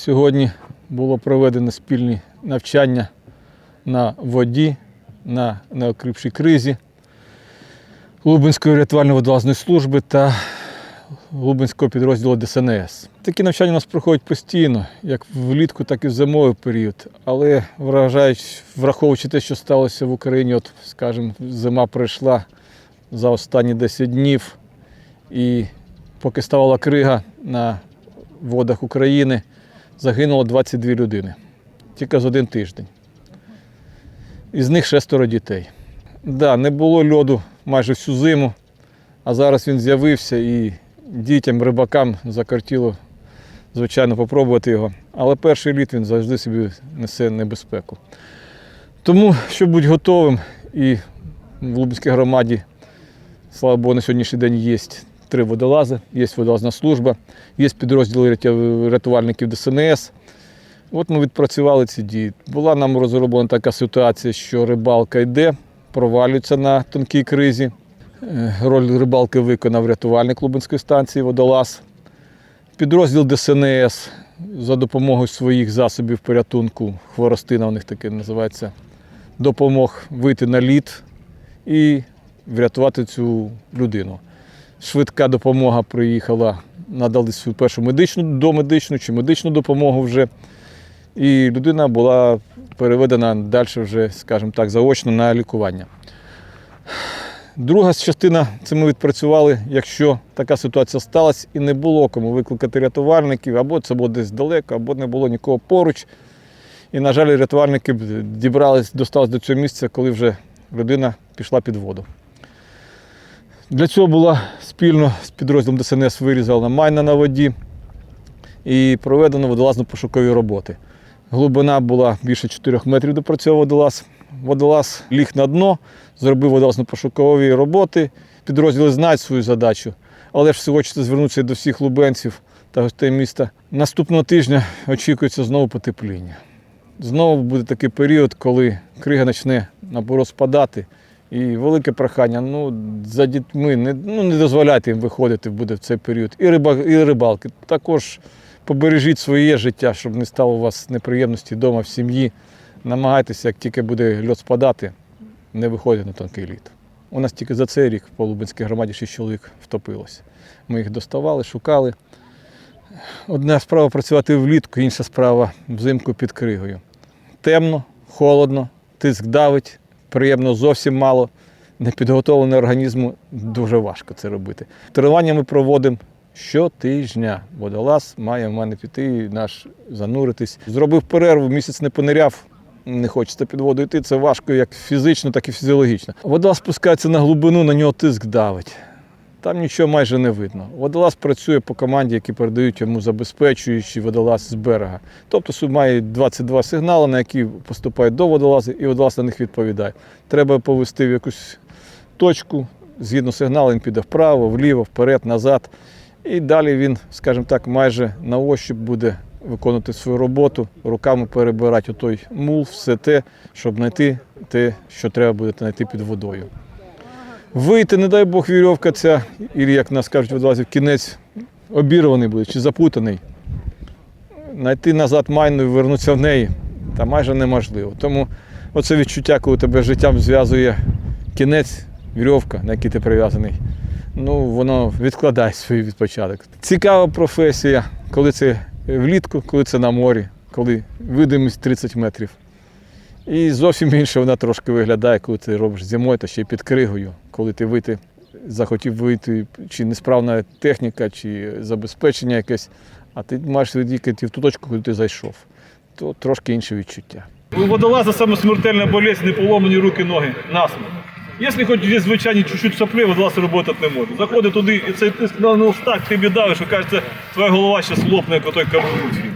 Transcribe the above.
Сьогодні було проведено спільні навчання на воді, на неокріпшій кризі Лубенської рятувально-водолазної служби та Лубенського підрозділу ДСНС. Такі навчання у нас проходять постійно, як влітку, так і в зимовий період. Але вражаючи, враховуючи те, що сталося в Україні, от, скажімо, зима пройшла за останні 10 днів, і поки ставала крига на водах України, загинуло 22 людини тільки за один тиждень. Із них шестеро дітей. Да, не було льоду майже всю зиму, а зараз він з'явився і дітям, рибакам закортіло, звичайно, попробувати його. Але перший літ він завжди собі несе небезпеку. Тому, щоб бути готовим, і в Лубенській громаді, слава Богу, на сьогоднішній день є три водолази, є водолазна служба, є підрозділи рятувальників ДСНС. От ми відпрацювали ці дії. Була нам розроблена така ситуація, що рибалка йде, провалюється на тонкій кризі. Е, Роль рибалки виконав рятувальник Лубенської станції Водолаз. Підрозділ ДСНС за допомогою своїх засобів порятунку, хворостина у них таке називається, допомог вийти на лід і врятувати цю людину. Швидка допомога приїхала, надали свою першу медичну домедичну чи медичну допомогу вже. І людина була переведена далі вже, скажімо так, заочно на лікування. Друга частина це ми відпрацювали, якщо така ситуація сталася і не було кому викликати рятувальників, або це було десь далеко, або не було нікого поруч. І, на жаль, рятувальники дібрались, достались до цього місця, коли вже людина пішла під воду. Для цього була спільно з підрозділом ДСНС вирізана майна на воді і проведено водолазно-пошукові роботи. Глибина була більше 4 метрів допрацьовував водолаз. Водолаз ліг на дно, зробив водолазно-пошукові роботи. Підрозділи знають свою задачу. Але ж всього хочеться звернутися до всіх лубенців та гостей міста. Наступного тижня очікується знову потепління. Знову буде такий період, коли крига почне наоборот спадати. І велике прохання, ну, за дітьми, не, ну, не дозволяйте їм виходити буде в цей період. І, риба, і рибалки. Також побережіть своє життя, щоб не стало у вас неприємності вдома в сім'ї. Намагайтеся, як тільки буде льод спадати, не виходити на тонкий лід. У нас тільки за цей рік по Лубенській громаді 6 чоловік втопилося. Ми їх доставали, шукали. Одна справа працювати влітку, інша справа взимку під кригою. Темно, холодно, тиск давить, приємно зовсім мало. Непідготовлений організму дуже важко це робити. Тренування ми проводимо щотижня. Водолаз має в мене піти, наш зануритись. Зробив перерву, місяць не пониряв, не хочеться під воду йти. Це важко як фізично, так і фізіологічно. Вода спускається на глибину, на нього тиск давить. Там нічого майже не видно. Водолаз працює по команді, які передають йому забезпечуючи водолаз з берега. Тобто суд має 22 сигнали, на які поступають до водолаза, і водолаз на них відповідає. Треба повести в якусь точку, згідно сигналу, він піде вправо, вліво, вперед, назад. І далі він, скажімо так, майже на ощуп буде виконувати свою роботу, руками перебирати той мул, все те, щоб знайти те, що треба буде знайти під водою. Вийти, не дай Бог, вірьовка ця, і як нас кажуть водолазів, кінець обірваний буде чи запутаний. Знайти назад майну і вернутися в неї та майже неможливо. Тому оце відчуття, коли тебе життям зв'язує кінець, вірьовка, на який ти прив'язаний, ну воно відкладає свій відпочаток. Цікава професія, коли це влітку, коли це на морі, коли видимість 30 метрів. І зовсім інше вона трошки виглядає, коли ти робиш зимою та ще й під кригою, коли ти вийти, захотів вийти, чи несправна техніка, чи забезпечення якесь, а ти маєш від'їхати в ту точку, куди ти зайшов. То трошки інше відчуття. У водолаза саме смертельна болезнь, не поломані руки, ноги, насмерть. Якщо хоч є звичайні чуть-чуть сопли, водолаз працювати не може. Заходить туди і цей тиск на нос так, ти давиш, і кажеться, твоя голова зараз лопне, як отой каблук.